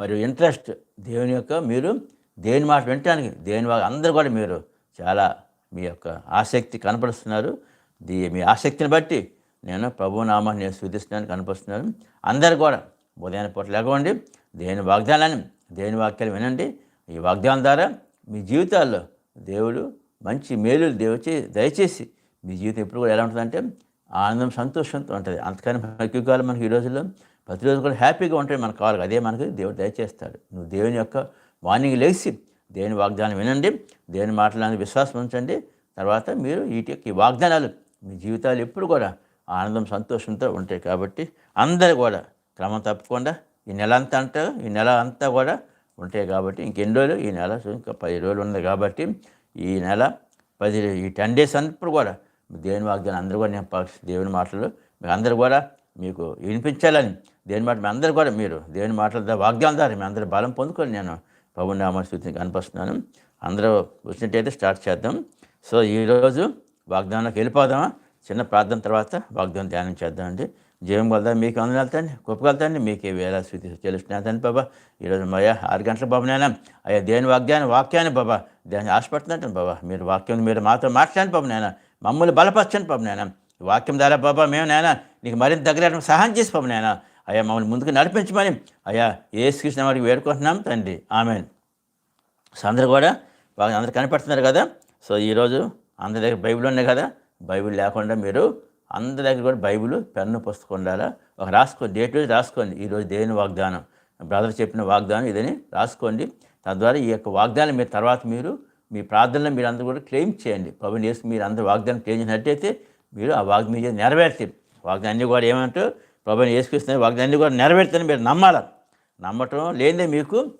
మరియు ఇంట్రెస్ట్ దేవుని యొక్క మీరు దేని మాట వినటానికి దేని వా- అందరూ కూడా మీరు చాలా మీ యొక్క ఆసక్తి కనపరుస్తున్నారు. దీ మీ ఆసక్తిని బట్టి నేను ప్రభునామాన్ని నేను సూచిస్తున్నాను కనపరుస్తున్నాను. అందరు కూడా ఉదయం పూట లేకపోండి దేని వాగ్దానాన్ని దేని వాక్యాలు వినండి. ఈ వాగ్దానం ద్వారా మీ జీవితాల్లో దేవుడు మంచి మేలు దేవచి దయచేసి మీ జీవితం ఎప్పుడు కూడా ఎలా ఉంటుందంటే ఆనందం సంతోషంతో ఉంటుంది. అంతకని ఎక్కువ కాలం మనకి ఈ రోజుల్లో ప్రతిరోజు కూడా హ్యాపీగా ఉంటుంది మనకు కావాలి అదే మనకి దేవుడు దయచేస్తాడు. నువ్వు దేవుని యొక్క మార్నింగ్ లేచి దేవుని వాగ్దానం వినండి దేవుని మాటలని విశ్వాసం ఉంచండి. తర్వాత మీరు వీటి యొక్క ఈ వాగ్దానాలు మీ జీవితాలు ఎప్పుడు కూడా ఆనందం సంతోషంతో ఉంటాయి కాబట్టి అందరు కూడా క్రమం తప్పకుండా ఈ నెల అంతా అంటారు ఈ నెల అంతా కూడా ఉంటాయి కాబట్టి ఇంకెన్ని రోజులు? ఈ నెల ఇంకా పది రోజులు ఉంది కాబట్టి ఈ నెల పది ఈ టెన్ డేస్ అన్నప్పుడు కూడా దేవుని వాగ్దానం అందరూ కూడా నేను దేవుని మాటలు మీకు అందరూ కూడా మీకు వినిపించాలని దేని మాట మీ అందరూ కూడా మీరు దేని మాటల ద్వారా వాగ్దానం ద్వారా మీ అందరూ బలం పొందుకొని నేను పవన్ నామ స్థుతిని కనిపిస్తున్నాను అందరూ వచ్చినట్టయితే స్టార్ట్ చేద్దాం. సో ఈరోజు వాగ్దానంలోకి వెళ్ళిపోదామా? చిన్న ప్రార్థన తర్వాత వాగ్దానం ధ్యానం చేద్దామండి. జీవం వెళ్దాం మీకు అందరూ వెళ్తాండి గొప్పగలుగుతాండి మీకు ఏ వేళ స్థితి తెలుస్తున్నాను బాబా ఈరోజు మయ్యా ఆరు గంటల బాబు నేను అయ్యా దేని వాగ్దాన్ని వాక్యాన్ని బాబా దాన్ని ఆశపడుతున్నాను బాబా మీరు వాక్యం మీరు మాతో మాట్లాడండి బాబు నేను. మమ్మల్ని బలపరచండి బాబు నేను. వాక్యం ద్వారా బాబా మేము నాయన నీకు మరింత దగ్గర సహాయం చేసి బాబు నాయన అయ్యా మమ్మల్ని ముందుకు నడిపించమని అయ్యా ఏ శ్రీకృష్ణ వారికి వేడుకుంటున్నాం తండ్రి. ఆమె సో అందరు కూడా బాగా అందరు కనిపెడుతున్నారు కదా. సో ఈరోజు అందరి దగ్గర బైబిల్ ఉన్నాయి కదా. బైబిల్ లేకుండా మీరు అందరి దగ్గర కూడా బైబిల్ పెన్ను పుస్తకం ఉండాలా? ఒక రాసుకోండి డేట్ వైజ్ రాసుకోండి. ఈరోజు దేని వాగ్దానం? బ్రదర్ చెప్పిన వాగ్దానం ఇదని రాసుకోండి. తద్వారా ఈ యొక్క వాగ్దానం మీరు తర్వాత మీరు మీ ప్రార్థనలో మీరు అందరూ కూడా క్లెయిమ్ చేయండి. పవన్ చేసి మీరు అందరూ వాగ్దానం క్లెయిమ్ చేసినట్టయితే మీరు ఆ వాగ్దానం మీద నెరవేర్తారు వాగ్దాన్ని కూడా ఏమంటూ ప్రభుని ఏసుకృష్ణ వాగ్దాన్ని కూడా నెరవేర్తని మీరు నమ్మాలి? నమ్మటం లేదే మీకు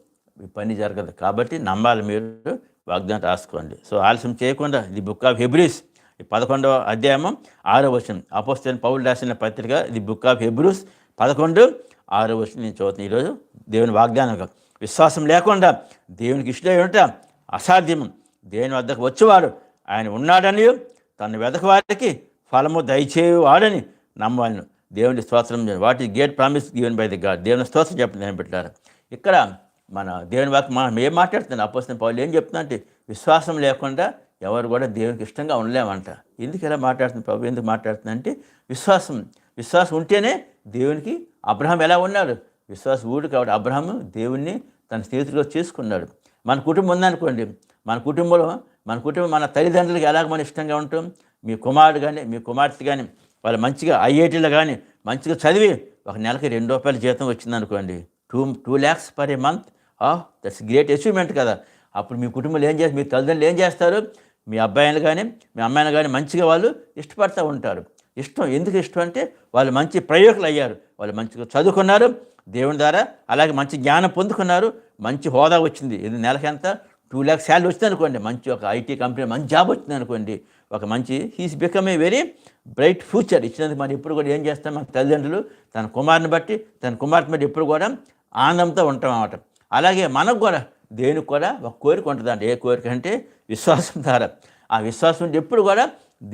పని జరగదు. కాబట్టి నమ్మాలి మీరు. వాగ్దానం రాసుకోండి. సో ఆలస్యం చేయకుండా ది బుక్ ఆఫ్ హెబ్రూస్ ఈ పదకొండవ అధ్యాయం ఆరో వచనం. అపోస్తైన పౌరులు రాసిన పత్రిక ది బుక్ ఆఫ్ హెబ్రూస్ పదకొండు ఆరో వచనం నేను చదువుతాను ఈరోజు దేవుని వాగ్దానం విశ్వాసం లేకుండా దేవునికి ఇష్టమై ఉంటా అసాధ్యం దేవుని వద్దకు వచ్చేవాడు? ఆయన ఉన్నాడని తన వెదక వారికి ఫలము దయచేవాడని నమ్మాలను. దేవుని స్తోత్రం వాటి great promise given by the God దేవుని స్తోత్రం చెప్పండి. నేను పెట్టారు ఇక్కడ మన దేవుని వాక్ మనం ఏం మాట్లాడుతున్నాం? అపోసిన పౌలు ఏం చెప్తున్నా అంటే విశ్వాసం లేకుండా ఎవరు కూడా దేవునికి ఇష్టంగా ఉండలేమంట. ఎందుకు ఇలా మాట్లాడుతుంది ప్రభు? ఎందుకు మాట్లాడుతున్నా అంటే విశ్వాసం విశ్వాసం ఉంటేనే దేవునికి అబ్రహం ఎలా ఉన్నాడు? విశ్వాసం ఊడు కాబట్టి అబ్రహం దేవుణ్ణి తన స్నేహితుడిగా చేసుకున్నాడు. మన కుటుంబం ఉందనుకోండి మన కుటుంబంలో మన కుటుంబం మన తల్లిదండ్రులకి ఎలాగ మనం ఇష్టంగా ఉంటాం? మీ కుమారుడు కానీ మీ కుమార్తె కానీ వాళ్ళు మంచిగా ఐఐటీలో కానీ మంచిగా చదివి ఒక నెలకి రెండు రూపాయల జీతం వచ్చిందనుకోండి two two lakhs per a month that's great achievement కదా. అప్పుడు మీ కుటుంబంలో ఏం చేస్తారు మీ తల్లిదండ్రులు ఏం చేస్తారు? మీ అబ్బాయిలు కానీ మీ అమ్మాయిలు కానీ మంచిగా వాళ్ళు ఇష్టపడుతూ ఉంటారు. ఇష్టం ఎందుకు ఇష్టం అంటే వాళ్ళు మంచి ప్రయోగులు అయ్యారు. వాళ్ళు మంచిగా చదువుకున్నారు దేవుని ద్వారా అలాగే మంచి జ్ఞానం పొందుకున్నారు మంచి హోదా వచ్చింది. ఇది నెలకి ఎంత? టూ ల్యాక్స్ శాలరీ వచ్చింది అనుకోండి మంచి ఒక ఐటీ కంపెనీ మంచి జాబ్ వచ్చింది అనుకోండి ఒక మంచి he's become a very bright future ఇచ్చినందుకు మరి ఎప్పుడు కూడా ఏం చేస్తాం మన తల్లిదండ్రులు తన కుమారుని బట్టి తన కుమార్తె బట్టి ఎప్పుడు కూడా ఆనందంతో ఉంటాం అన్నమాట. అలాగే మనకు కూడా దేనికి కూడా ఒక కోరిక ఉంటుందండి ఏ కోరిక అంటే విశ్వాసం ద్వారా. ఆ విశ్వాసం ఉంటే ఎప్పుడు కూడా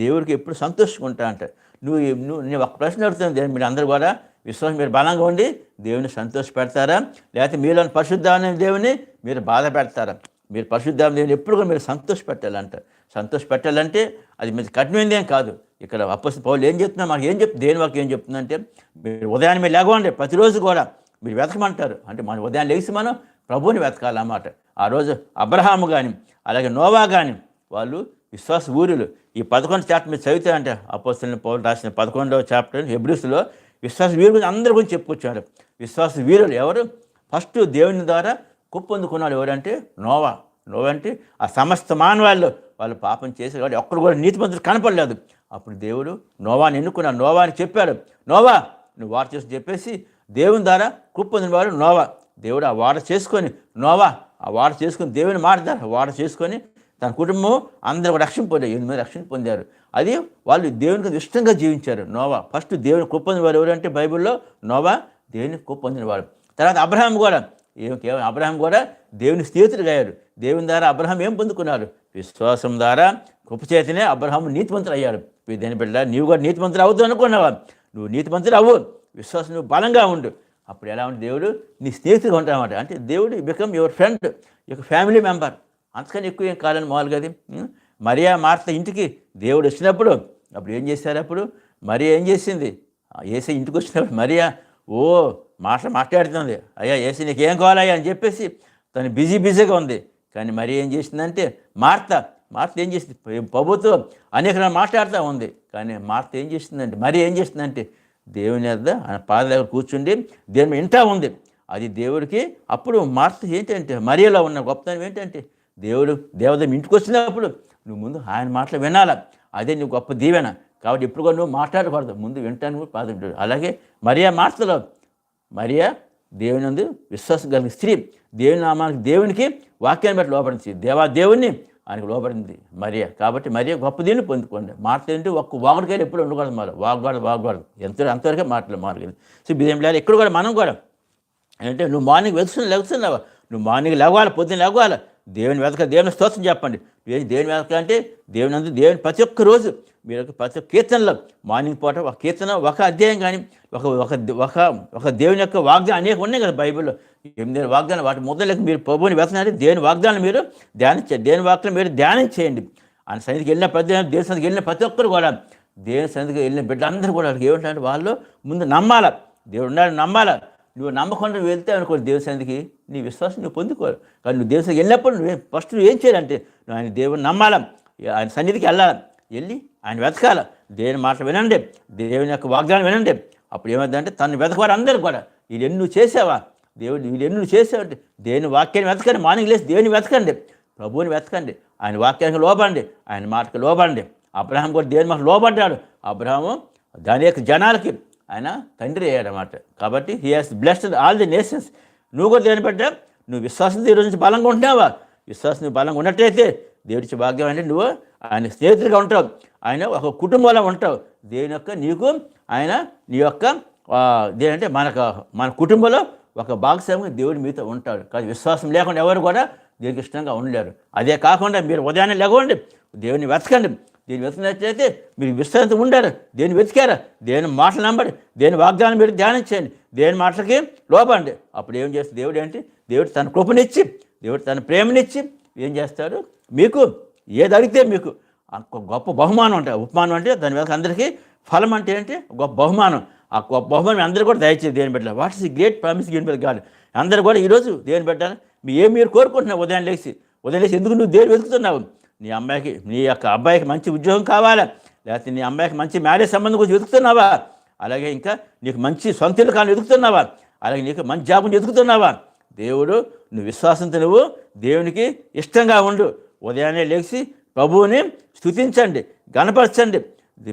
దేవుడికి ఎప్పుడు సంతోషంగా ఉంటా అంట. నువ్వు నువ్వు నేను ఒక ప్రశ్న అడుగుతాను మీరు అందరూ కూడా విశ్వాసం మీరు బలంగా ఉండి దేవుని సంతోష పెడతారా లేకపోతే మీలోని పరిశుద్ధమైన దేవుని మీరు బాధ పెడతారా? మీరు పరిశుద్ధాన్ని దేవుని ఎప్పుడు కూడా మీరు సంతోష పెట్టాలంట సంతోష పెట్టాలంటే అది మీరు కఠినమైంది ఏం కాదు. ఇక్కడ అప్పస్ పౌలు ఏం చెప్తున్నా మాకు ఏం చెప్తుంది దేని వాకి ఏం చెప్తుందంటే మీరు ఉదయాన్నే మీరు లేకపోండి ప్రతిరోజు కూడా మీరు వెతకమంటారు. అంటే మన ఉదయం లేచి మనం ప్రభువుని వెతకాలన్నమాట. ఆ రోజు అబ్రహాము కానీ అలాగే నోవా కానీ వాళ్ళు విశ్వాస ఊరులు. ఈ పదకొండు చాప్టర్ మీరు చదివితే అంటే అపోస్తున్న పౌరులు రాసిన పదకొండవ చాప్టర్ హెబ్రిస్లో విశ్వాస వీరుల గురించి అందరి గురించి చెప్పుకొచ్చారు విశ్వాస వీరులు ఎవరు? ఫస్ట్ దేవుని ద్వారా కుప్పొందుకున్నాడు ఎవరంటే నోవా. నోవా అంటే ఆ సమస్త మానవాళ్ళు వాళ్ళు పాపం చేశారు కాబట్టి ఒక్కరు కూడా నీతిమంతులు కనపడలేదు. అప్పుడు దేవుడు నోవాని ఎన్నుకున్నాడు. నోవాని చెప్పాడు. నోవా నువ్వు వారు చేసి చెప్పేసి దేవుని ద్వారా కుప్పొందిన వాడు నోవా. దేవుడు ఆ వాడ చేసుకొని నోవా ఆ వాడ చేసుకొని దేవుని మాట ద్వారా వాడ చేసుకొని తన కుటుంబం అందరూ రక్షణ పొందారు. ఎనిమిది మంది రక్షణ పొందారు. అది వాళ్ళు దేవునికి ఇష్టంగా జీవించారు నోవా. ఫస్ట్ దేవుని కుప్పొందిన వారు ఎవరంటే బైబిల్లో నోవా దేవుని కుప్పొందిన వాడు తర్వాత అబ్రహాం కూడా ఏం కేవలం అబ్రహం కూడా దేవుని స్నేహితుడు అయ్యారు దేవుని ద్వారా అబ్రహం ఏం పొందుకున్నారు? విశ్వాసం ద్వారా కృపచేతనే అబ్రహం నీతిమంతులు నీతిమంతుడు అయ్యాడు దేని బిడ్డ నీవు కూడా నీతిమంతులు అవద్దు అనుకున్నావా? నువ్వు నీతిమంతులు అవ్వు. విశ్వాసం నువ్వు బలంగా ఉండు. అప్పుడు ఎలా ఉంటే దేవుడు? నీ స్నేహితుడిగా ఉంటాడనమాట అంటే దేవుడు బికమ్ యువర్ ఫ్రెండ్ యొక్క ఫ్యామిలీ మెంబర్ అంతకని ఎక్కువ ఏం కాదని మామూలుగా అది? మరియా మార్త ఇంటికి దేవుడు వచ్చినప్పుడు అప్పుడు ఏం చేశారు అప్పుడు? మరియా ఏం చేసింది? ఏసే ఇంటికి వచ్చినప్పుడు మరియా ఓ మాటలు మాట్లాడుతుంది. అయ్యా ఏసీ నీకు ఏం కావాలయ్యా అని చెప్పేసి తను బిజీ బిజీగా ఉంది. కానీ మరి ఏం చేసిందంటే మార్త మార్త ఏం చేసింది? ప్రభుత్వం అనేక మాట్లాడుతూ ఉంది. కానీ మార్త ఏం చేసిందంటే మరి ఏం చేసిందంటే దేవుని వద్ద ఆయన పాద దగ్గర కూర్చుండి దేవుని వింటా ఉంది. అది దేవుడికి అప్పుడు మార్త ఏంటంటే మరియలో ఉన్న గొప్పతనం ఏంటంటే దేవుడు దేవత ఇంటికి వచ్చినప్పుడు నువ్వు ముందు ఆయన మాటలు వినాలా? అదే నీ గొప్ప దీవెన. కాబట్టి ఇప్పుడు కూడా నువ్వు మాట్లాడకూడదు. ముందు వింటాను కూడా పాద అలాగే మరియా మార్తలో మరియా దేవుని అందు విశ్వాసం కలిగిన స్త్రీ దేవుని నామానికి దేవునికి వాక్యాన్ని బట్టి లోపడింది దేవా దేవుణ్ణి ఆయనకు లోపడింది మరియా. కాబట్టి మరియా గొప్ప దీన్ని పొందుకోండి. మాట ఏంటి? ఒక్క వాగుడికైనా ఎప్పుడు ఉండకూడదు మరి వాగకూడదు వాగకూడదు ఎంత అంతవరకే మాటలు మార్గం సో ఇదేం లేదు ఇక్కడ కూడా మనం కూడా అంటే నువ్వు మార్నింగ్ వెతుకుతున్నా లేకుతున్నావా నువ్వు మార్నింగ్ లేవాలి పొద్దున్న లేవాలి దేవుని వెతక దేవుని స్తోత్రం చెప్పండి. ఏ దేవుని వెతక అంటే దేవుని అందు దేవుని ప్రతి ఒక్క రోజు మీరు ప్రతి ఒక్క కీర్తనలో మార్నింగ్ పూట ఒక కీర్తన ఒక అధ్యాయం కానీ ఒక ఒక ఒక ఒక దేవుని యొక్క వాగ్దానం అనేక ఉన్నాయి కదా బైబిల్లో. ఎనిమిది వాగ్దానం? వాటి మొదలకు మీరు ప్రభుని వెతనాలి దేవుని వాగ్దానం మీరు ధ్యానించండి దేవుని వాక్యం మీరు ధ్యానం చేయండి. ఆయన సన్నిధికి వెళ్ళిన ప్రతి దేవుని సన్నిధికి వెళ్ళిన ప్రతి ఒక్కరు కూడా దేవుని సన్నిధికి వెళ్ళిన బిడ్డలందరూ కూడా ఏమిటంటే వాళ్ళు ముందు నమ్మాల. దేవుడు ఉన్నాడు నమ్మాల. నువ్వు నమ్మకుండా వెళ్తే అనుకో దేవుసానికి నీ విశ్వాసం నువ్వు పొందుకోరు కానీ నువ్వు దేవుని వెళ్ళినప్పుడు నువ్వు ఫస్ట్ నువ్వు ఏం చేయాలంటే నువ్వు ఆయన దేవుని నమ్మాల? ఆయన సన్నిధికి వెళ్ళాలి? వెళ్ళి ఆయన వెతకాల? దేవుని మాట వినండి. దేవుని యొక్క వాగ్దానం వినండి. అప్పుడు ఏమైందంటే తను వెతకవారు అందరూ కూడా వీళ్ళు నువ్వు చేసావా? దేవుడు వీళ్ళు నువ్వు చేసావంటే దేవుని వాక్యాన్ని వెతకండి. మార్నింగ్ లేసి దేవుని వెతకండి. ప్రభువుని వెతకండి. ఆయన వాక్యానికి లోపండి ఆయన మాటకి లోపండి అబ్రహాం కూడా దేవుని మాట లోపడ్డాడు అబ్రహాము దాని యొక్క జనాలకి ఆయన తండ్రి అయ్యాడనమాట అన్నమాట కాబట్టి he has blessed all the nations నువ్వు కూడా దేని బట్ట నువ్వు విశ్వాసంతో ఈరోజు నుంచి బలంగా ఉంటున్నావా? విశ్వాసం నువ్వు బలంగా ఉన్నట్టయితే దేవుడికి భాగ్యం అంటే నువ్వు ఆయన స్నేహితుడిగా ఉంటావు. ఆయన ఒక కుటుంబంలో ఉంటావు. దేవుని యొక్క నీకు ఆయన నీ యొక్క దేనంటే మనకు మన కుటుంబంలో ఒక భాగస్వామిగా దేవుడు మీతో ఉంటాడు. కానీ విశ్వాసం లేకుండా ఎవరు కూడా దీనికి ఇష్టంగా ఉండలేరు. అదే కాకుండా మీరు ఉదయాన్నే లేవండి. దేవుని వెతకండి. దేని వెతికినట్లయితే మీరు విశ్రాంతి ఉండరు దేని వెతికారా? దేని మాటలు నమ్మడి దేని వాగ్దానం మీరు ధ్యానం దేని మాటలకి లోపండి. అప్పుడు ఏం చేస్తుంది? దేవుడు ఏంటి? దేవుడు తన కృపనిచ్చి దేవుడు తన ప్రేమనిచ్చి ఏం చేస్తాడు? మీకు ఏది అడిగితే మీకు గొప్ప బహుమానం అంటే ఉపమానం అంటే దాని మీద అందరికీ ఫలం అంటే ఏంటి? గొప్ప బహుమానం. ఆ గొప్ప బహుమానం అందరూ కూడా దయచేసి దేని పెట్టాలి what is the great promise given by God? అందరూ కూడా ఈరోజు దేని పెట్టాలి మీ ఏం మీరు కోరుకుంటున్నావు ఉదయం లేచి ఉదయం లేచి ఎందుకు నువ్వు దేని వెతుకుతున్నావు? నీ అమ్మాయికి నీ యొక్క అబ్బాయికి మంచి ఉద్యోగం కావాలా? లేకపోతే నీ అమ్మాయికి మంచి మ్యారేజ్ సంబంధం గురించి వెతుకుతున్నావా? అలాగే ఇంకా నీకు మంచి సొంత ఇల్లు కానీ వెతుకుతున్నావా? అలాగే నీకు మంచి జాబుని వెతుకుతున్నావా? దేవుడు నువ్వు విశ్వాసంతో నువ్వు దేవునికి ఇష్టంగా ఉండు. ఉదయాన్నే లేచి ప్రభువుని స్తుతించండి గణపరచండి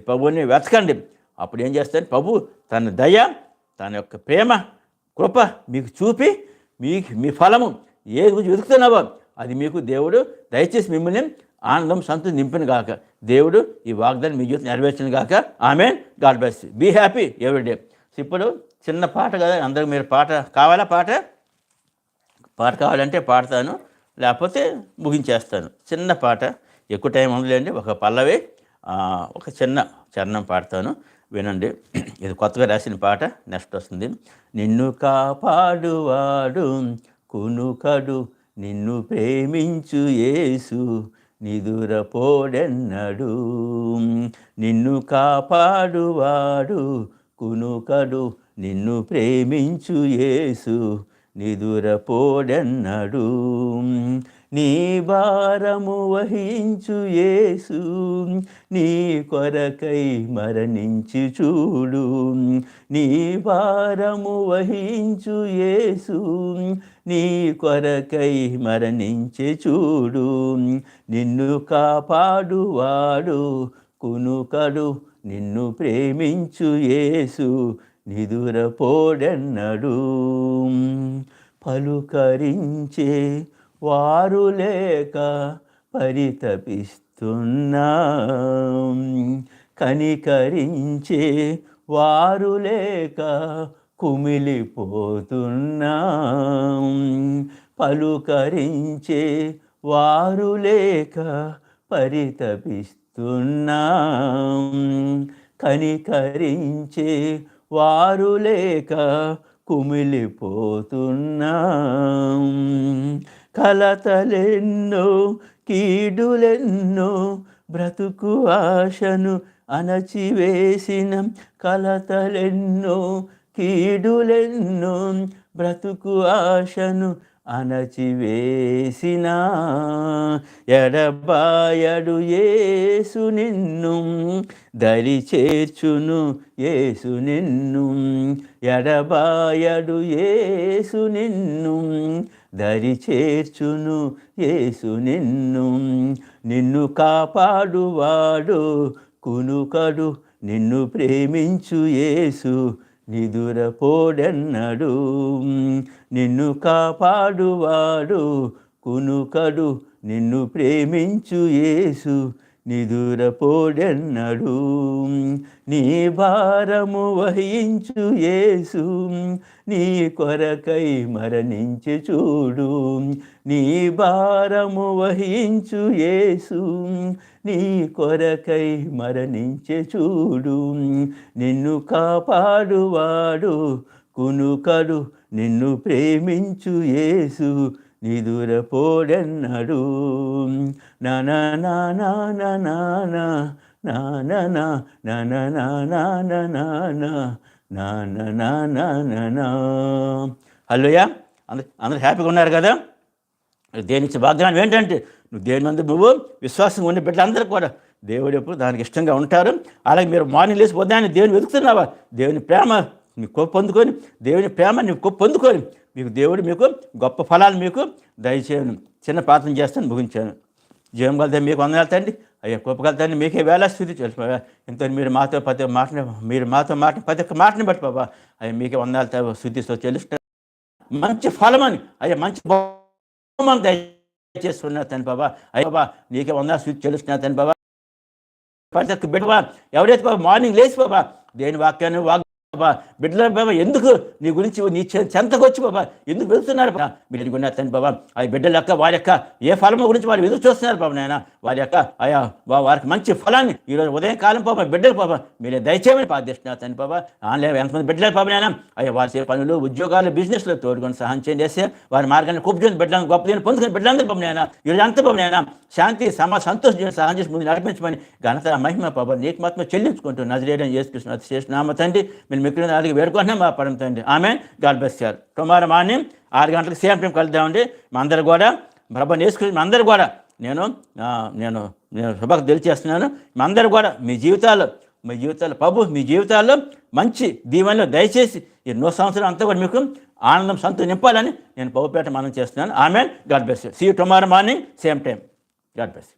ప్రభువుని వెతకండి. అప్పుడు ఏం చేస్తాడు ప్రభు? తన దయ తన యొక్క ప్రేమ కృప మీకు చూపి మీకు మీ ఫలము ఏ గురించి వెతుకుతున్నావో అది మీకు దేవుడు దయచేసి మిమ్మల్ని ఆనందం సంతోషం నింపిన గాక. దేవుడు ఈ వాగ్దాన్ని మీ జీవితం నెరవేర్చిన గాక. ఆమె God bless be happy everyday ఇప్పుడు చిన్న పాట కదా అందరికి మీరు పాట కావాలా? పాట? పాట కావాలంటే పాడతాను. లేకపోతే ముగించేస్తాను. చిన్న పాట. ఎక్కువ టైం ఉండలేండి ఒక పల్లవి ఒక చిన్న చరణం పాడతాను. వినండి. ఇది కొత్తగా రాసిన పాట. నెక్స్ట్ వస్తుంది. నిన్ను కాపాడువాడు కునుకడు నిన్ను ప్రేమించు యేసు. నిదురపోడెన్నడు. నిన్ను కాపాడువాడు కునుకడు నిన్ను ప్రేమించు యేసు నిదురపోడెన్నడు. నీ భారము వహించు యేసు నీ కొరకై మరణించి చూడు. నీ భారము వహించు యేసు నీ కొరకై మరణించి చూడు. నిన్ను కాపాడువాడు కునుకడు నిన్ను ప్రేమించు యేసు నిదురపోడెన్నడు. పలుకరించే వారు లేక పరితపిస్తున్నా. కనికరించే వారు లేక కుమిలిపోతున్నా. పలుకరించే వారు లేక పరితపిస్తున్నా. కనికరించే వారు లేక కుమిలిపోతున్నా. కలతలెన్నో కీడులెన్నో బ్రతుకు ఆశను అణచివేసిన కలతలెన్నో కీడులెన్నో బ్రతుకు ఆశను అణచివేసిన ఎడబాయడు ఏసు నిన్ను దరి చేర్చును ఏసు నిన్ను ఎడబాయడు ఏసు నిన్ను దరి చేర్చును యేసు నిన్ను. నిన్ను కాపాడువాడు కునుకడు. నిన్ను ప్రేమించు యేసు నిదురపోడెన్నడు. నిన్ను కాపాడువాడు కునుకడు. నిన్ను ప్రేమించు యేసు నిదురపోడెన్నడు. నీ భారము వహించు యేసు నీ కొరకై మరణించి చూడు. నీ భారము వహించు యేసు నీ కొరకై మరణించి చూడు. నిన్ను కాపాడువాడు కునుకడు నిన్ను ప్రేమించు యేసు నిదురపోడెన్నడు నానా నానా నానా నానా నానా నానా హలోయ అందరు అందరు హ్యాపీగా ఉన్నారు కదా దేనికి ఇచ్చే వాగ్దానం ఏంటంటే నువ్వు దేని మందు నువ్వు విశ్వాసంగా ఉండే బిడ్డలందరూ కూడా దేవుడు ఎప్పుడు దానికి ఇష్టంగా ఉంటారు అలాగే మీరు మార్నింగ్ లేచి ఉదయాన్నే దేవుని వెతుకుతున్నావా దేవుని ప్రేమ మీకు పొందుకొని దేవుని ప్రేమ నీకు పొందుకొని మీకు దేవుడు మీకు గొప్ప ఫలాలు మీకు దయచేయను. చిన్న ప్రార్థన చేస్తాను ముగించాను. జీవం కలితే మీకు వందనాలు తండ్రి. అయ్యా గొప్ప మీకే వేళ స్థితి తెలుసు ఇంత మీరు మాతో ప్రతి ఒక్క మీరు మాతో మాట ప్రతి ఒక్క మాటని బట్టి బాబా అయ్యా మీకే వందనాలు శుద్ధితో చెల్లిస్తా మంచి ఫలమని అయ్యా మంచి బహుమానం దయచేస్తున్నా తను బాబా అయ్యా బాబా నీకే వందనాలు శుద్ధి తెలుస్తున్నా తను బాబా ప్రతి ఒక్క బిడ్డ ఎవరైతే బాబా మార్నింగ్ లేచి బాబా దేని వాక్యాన్ని వాగ్ బాబా బిడ్డల బాబా ఎందుకు నీ గురించి నీ చెంతకు వచ్చి బాబా ఎందుకు వెళ్తున్నారు బాబా? మీరు ఎదుగున్నారు తండ్రి బాబా ఆ బిడ్డల యొక్క వారి యొక్క ఏ ఫలము గురించి వారు ఎదురు చూస్తున్నారు బాబా నాయన? వారి యొక్క ఆయా వారికి మంచి ఫలాన్ని ఈరోజు ఉదయం కాలం బాబా బిడ్డలు పాప మీరే దయచేయమని ప్రార్థిస్తున్నారు తండ్రి బాబా. ఆన్లైన్ ఎంతమంది బిడ్డలు బాబా నాయన? అయ్యా వారి చేసే పనులు ఉద్యోగాలు బిజినెస్లో తోడుకొని సహాయం చేయండి. వారి మార్గాన్ని కూర్చొని బిడ్డలను గొప్ప దీన్ని పొందుకుని బిడ్డలందరూ బాబు నాయన ఈరోజు అంత బాబు నాయన శాంతి సమా సంతోషం చేసి సహాయం చేసి ముందు నడిపించమని ఘనత మహిమ పాప నీకు మాత్రం చెల్లించుకుంటూ నజరేయడం చేసుకృష్ణ చేసిన నామ తండ్రి. మీరు మిగిలిన నాలుగు వేడుకుంటున్నాం మా పరమ తండ్రి. ఆమె God bless sir tomorrow morning ఆరు గంటలకు సేమ్ టైం కలుద్దామండి మా అందరు కూడా ప్రభు నేర్చుకుని మా అందరు కూడా నేను నేను నేను సభకు తెలియచేస్తున్నాను మీ కూడా మీ జీవితాల్లో మీ జీవితాల్లో ప్రభు మీ జీవితాల్లో మంచి దీవెనలో దయచేసి ఈ నూరు సంవత్సరం అంతా కూడా మీకు ఆనందం సంతో నింపాలని నేను పౌపేట మనం చేస్తున్నాను. ఆమె God bless see tomorrow morning same time. God bless